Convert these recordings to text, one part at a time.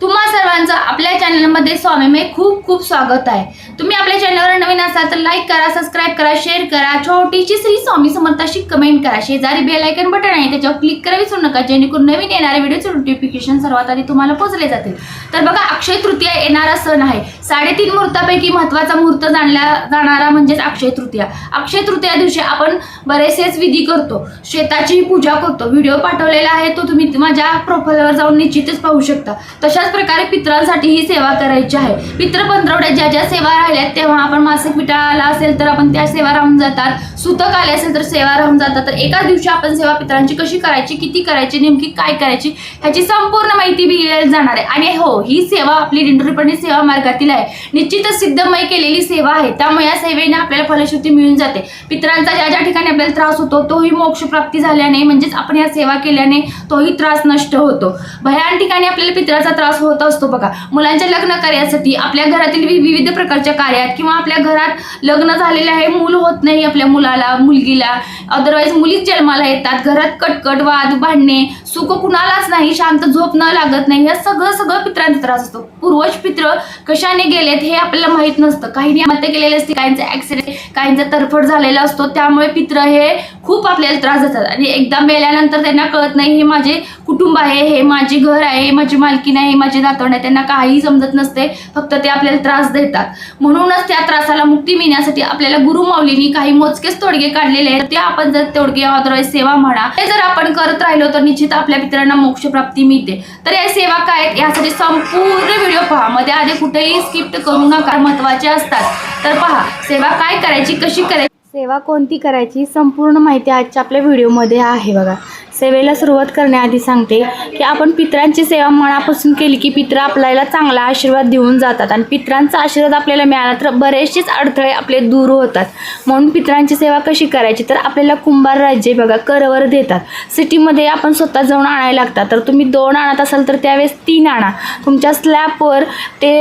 तुम्हा सर्वांचं आपल्या चॅनलमध्ये स्वामीमय खूप खूप स्वागत आहे. तुम्ही आपल्या चॅनलवर नवीन असाल तर लाईक करा सबस्क्राईब करा शेअर करा. छोटीशी श्री स्वामी समर्थाशी कमेंट करा. शेजारी बेल आयकन बटन आहे त्याच्यावर क्लिक करा विसरू नका. जेणेकरून नवीन येणाऱ्या व्हिडिओचे नोटिफिकेशन सर्वात आधी तुम्हाला पोहोचले जातील. तर बघा अक्षय तृतीया येणारा सण आहे. साडेतीन मुहूर्तापैकी महत्त्वाचा मुहूर्त जाणला जाणारा म्हणजेच अक्षय तृतीया. अक्षय तृतीया दिवशी आपण बरेचसेच विधी करतो. शेताची पूजा करतो. व्हिडिओ पाठवलेला आहे तो तुम्ही माझ्या प्रोफाईलवर जाऊन निश्चितच पाहू शकता. तशा अशाच प्रकारे पित्रांसाठी ही सेवा करायची आहे. पित्र पंधरवड्यात ज्या ज्या सेवा राहिल्यात तेव्हा आपण मासिक पिठा आला असेल तर आपण त्या सेवा राहून जातात. सुतक आले असेल तर सेवा राहून जातात. तर एका दिवशी आपण सेवा पित्रांची कशी करायची किती करायची नेमकी काय करायची ह्याची संपूर्ण माहिती मिळेल जाणार आहे. आणि हो ही सेवा आपली दिंडोरीपणे सेवा मार्गातील आहे. निश्चितच सिद्धमय केलेली सेवा आहे. त्यामुळे या सेवेने आपल्याला फलश्रुती मिळून जाते. पित्रांचा ज्या ज्या ठिकाणी आपल्याला त्रास होतो तोही मोक्ष प्राप्ती झाल्याने म्हणजेच आपण या सेवा केल्याने तोही त्रास नष्ट होतो. भयान ठिकाणी आपल्याला पित्राचा त्रास होत असतो बघा. मुलांच्या लग्न कार्यासाठी आपल्या घरातील वि- विविध प्रकारच्या कार्यात किंवा आपल्या घरात लग्न झालेलं आहे मूल होत नाही आपल्या मुलाला मुलगीला. अदरवाईज मुलीच जन्माला येतात. घरात कटकट वाद भांडणे सुख कुणालाच नाही शांत झोप न लागत नाही हे सगळं सगळं पित्रांचा त्रास असतो. पूर्वज पित्र कशाने गेलेत हे आपल्याला माहीत नसतं. काहींनी आत्महत्या केलेली असते काहींचा ऍक्सिडेंट काहींचा तरफड झालेला असतो. त्यामुळे पित्र हे खूप आपल्याला त्रास देतात. आणि एकदा मेल्यानंतर त्यांना कळत नाही हे माझे कुटुंब आहे हे माझे घर आहे माझी मालकीण आहे माझे नातवण आहे. त्यांना काहीही समजत नसते फक्त ते आपल्याला त्रास देतात. म्हणूनच त्या त्रासाला मुक्ती मिळण्यासाठी आपल्याला गुरुमाऊलींनी काही मोजकेच तोडगे काढलेले आहेत. ते आपण जर तोडगे ऑदरवाईज सेवा म्हणा हे जर आपण करत राहिलो तर निश्चित आपल्या पितरांना मोक्ष प्राप्ती मिळते. तर या सेवा काय आहेत? यासाठी संपूर्ण व्हिडिओ पहा. मध्ये आधी कुठेही स्किप्ट करू नका. महत्त्वाचे असतात. तर पहा सेवा काय करायची कशी करायची? सेवा कोणती करायची संपूर्ण माहिती आजच्या आपल्या व्हिडिओमध्ये आहे बघा. सेवेला सुरुवात करण्याआधी सांगते की आपण पित्रांची सेवा मनापासून केली की पित्र आपल्याला चांगला आशीर्वाद देऊन जातात आणि पित्रांचा आशीर्वाद आपल्याला मिळाला तर बरेचसेच अडथळे आपले दूर होतात. म्हणून पित्रांची सेवा कशी करायची तर आपल्याला कुंभार राज्य बघा करवर देतात. सिटीमध्ये आपण स्वतः जाऊन आणायला लागतात. तर तुम्ही दोन आणत असाल तर त्यावेळेस तीन आणा. तुमच्या स्लॅबवर ते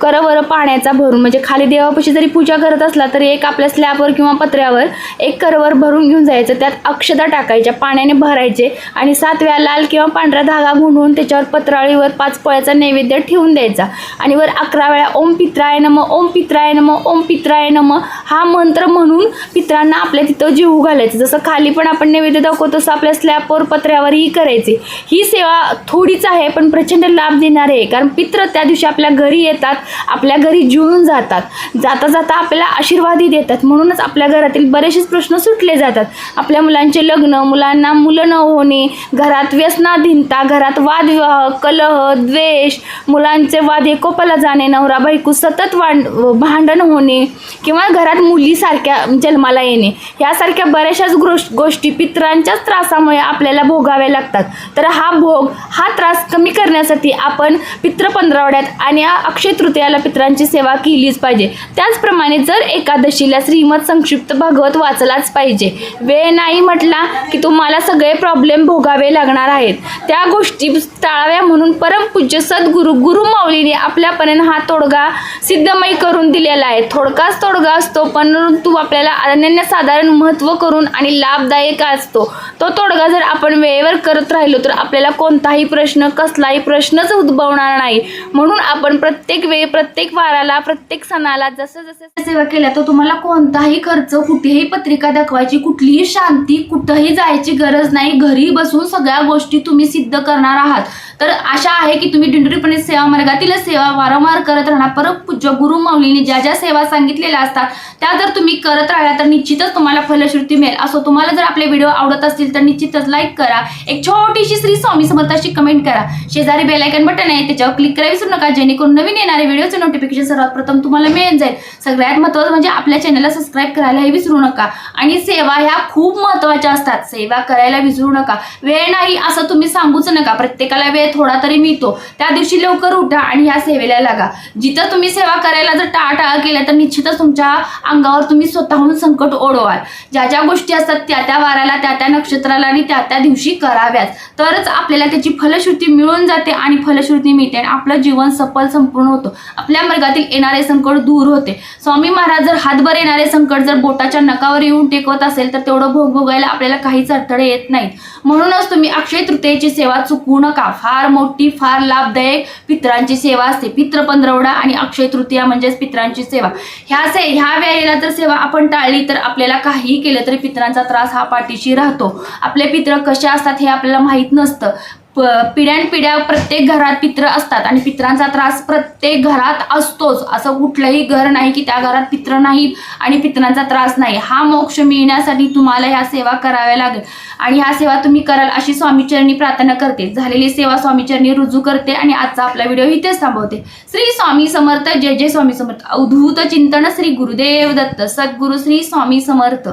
करवर पाण्याचा भरून म्हणजे खाली देवापाशी जरी पूजा करत असला तरी एक आपल्या स्लॅबवर किंवा पत्र्यावर एक करवर भरून घेऊन जायचं. त्यात अक्षदा टाकायच्या पाण्याने भरायचे आणि सातव्या लाल किंवा पांढरा धागा गुंडून त्याच्यावर पत्राळीवर पाच पोळ्याचा नैवेद्य ठेवून द्यायचा. आणि वर अकरा वेळा ओम पित्राय नम ओम पित्राय नम ओम पित्राय नम हा मंत्र म्हणून पित्रांना आपल्या तिथं जीव घालायचं. जसं खाली पण आपण नैवेद्य दाखवतो तसं आपल्या स्लॅबवर पत्र्यावरही करायचे. ही सेवा थोडीच आहे पण प्रचंड लाभ देणारी आहे कारण पित्र त्या दिवशी आपल्या घरी येतात आपल्या घरी जुळून जातात. जाता जाता आपल्याला आशीर्वादही देतात. म्हणूनच आपल्या घरातील बरेचसेच प्रश्न सुटले जातात. आपल्या मुलांचे लग्न मुलांना मुलं न होणे घरात व्यसनाधीनता घरात वादविवाह कलह द्वेष मुलांचे वाद एकोपाला जाणे नवरा बायको सतत वांड भांडण होणे किंवा घरात मुलीसारख्या जन्माला येणे यासारख्या बऱ्याचशाच गोष गोष्टी पित्रांच्याच त्रासामुळे आपल्याला भोगाव्या लागतात. तर हा भोग हा त्रास कमी करण्यासाठी आपण पित्र पंधरावड्यात आणि अक्षय तृतीयाला पित्रांची सेवा केलीच पाहिजे. त्याचप्रमाणे जर एकादशीला श्रीमद संक्षिप्त भागवत वाचलाच पाहिजे. वेळ नाही म्हटला की तुम्हाला सगळे प्रॉब्लेम भोगावे लागणार आहेत. त्या गोष्टी टाळाव्या म्हणून परमपूज्य सद्गुरू गुरु माऊलीने आपल्यापर्यंत हा तोडगा सिद्धमय करून दिलेला आहे. थोडकाच तोडगा असतो परंतु आपल्याला अनन्यसाधारण महत्त्व करून आणि लाभदायक असतो. तो तोडगा जर आपण वेळेवर करत राहिलो तर आपल्याला कोणताही प्रश्न कसलाही प्रश्नच उद्भवणार नाही. म्हणून आपण प्रत्येक वेळी प्रत्येक वाराला प्रत्येक सणाला जसं जसं सेवा केल्या तर तुम्हाला कोणताही खर्च कुठेही पत्रिका दाखवायची कुठलीही शांती कुठंही जायची गरज नाही. घरी बसून सगळ्या गोष्टी तुम्ही सिद्ध करणार आहात. तर आशा आहे की तुम्ही डिंडरीपणे सेवा मार्गातील सेवा वारंवार करत राहणार. परत पूज्य गुरु माऊलीने ज्या ज्या सेवा सांगितलेल्या असतात त्या जर तुम्ही करत राहिला तर निश्चितच तुम्हाला फलश्रुती मिळेल. असो तुम्हाला जर आपले व्हिडिओ आवडत असतील तर निश्चितच लाईक करा. एक छोटीशी श्री स्वामी समर्थाशी कमेंट करा. शेजारी बेलायकन बटन आहे त्याच्यावर क्लिक करा विसरू नका. जेणेकरून नवीन येणारे व्हिडिओचे नोटिफिकेशन सर्वात प्रथम तुम्हाला मिळून जाईल. सगळ्यात महत्त्वाचं म्हणजे आपल्या चॅनलला सबस्क्राईब करायलाही विसरू नका. आणि सेवा ह्या खूप महत्त्वाच्या असतात. सेवा करायला विसरू नका. वेळ नाही असं तुम्ही सांगूच नका. प्रत्येकाला वेळ थोडा तरी मिळतो. त्या दिवशी लवकर उठा आणि ह्या सेवेला लागा. जिथं तुम्ही सेवा करायला जर टाळाटाळ केल्या तर निश्चितच तुमच्या अंगावर तुम्ही स्वतःहून संकट ओढवाल. ज्या ज्या गोष्टी असतात त्या त्या वाराला त्या त्या नक्षत्र नक्षत्राला आणि त्या त्या दिवशी कराव्यात. तरच आपल्याला त्याची फलश्रुती मिळून जाते आणि फलश्रुती मिळते आणि आपलं जीवन सफल संपूर्ण होतं. आपल्या मार्गातील येणारे संकट दूर होते. स्वामी महाराज जर हातभर येणारे संकट जर बोटाच्या नकावर येऊन टेकवत असेल तर तेवढं भोग भोगायला आपल्याला काहीच अडथळे येत नाहीत. म्हणूनच तुम्ही अक्षय तृतीयेची सेवा चुकवू नका. फार मोठी फार लाभदायक पित्रांची सेवा असते. पित्र पंधरवडा आणि अक्षय तृतीया म्हणजेच पित्रांची सेवा. ह्या से ह्या वेळेला जर सेवा आपण टाळली तर आपल्याला काहीही केलं तरी पित्रांचा त्रास हा पाठीशी राहतो. आपले पित्र कसे असतात हे आपल्याला माहीत नसतं. प पिढ्यानपिढ्या प्रत्येक घरात पित्र असतात आणि पित्रांचा त्रास प्रत्येक घरात असतोच. असं कुठलंही घर नाही की त्या घरात पित्र नाहीत आणि पित्रांचा त्रास नाही. हा मोक्ष मिळण्यासाठी तुम्हाला ह्या सेवा कराव्या लागेल. आणि ह्या सेवा तुम्ही कराल अशी स्वामीचरणी प्रार्थना करते. झालेली सेवा स्वामीचरणी रुजू करते आणि आजचा आपला व्हिडिओ इथेच थांबवते. श्री स्वामी समर्थ. जय जय स्वामी समर्थ. अवधूत चिंतन श्री गुरुदेव दत्त. सद्गुरु श्री स्वामी समर्थ.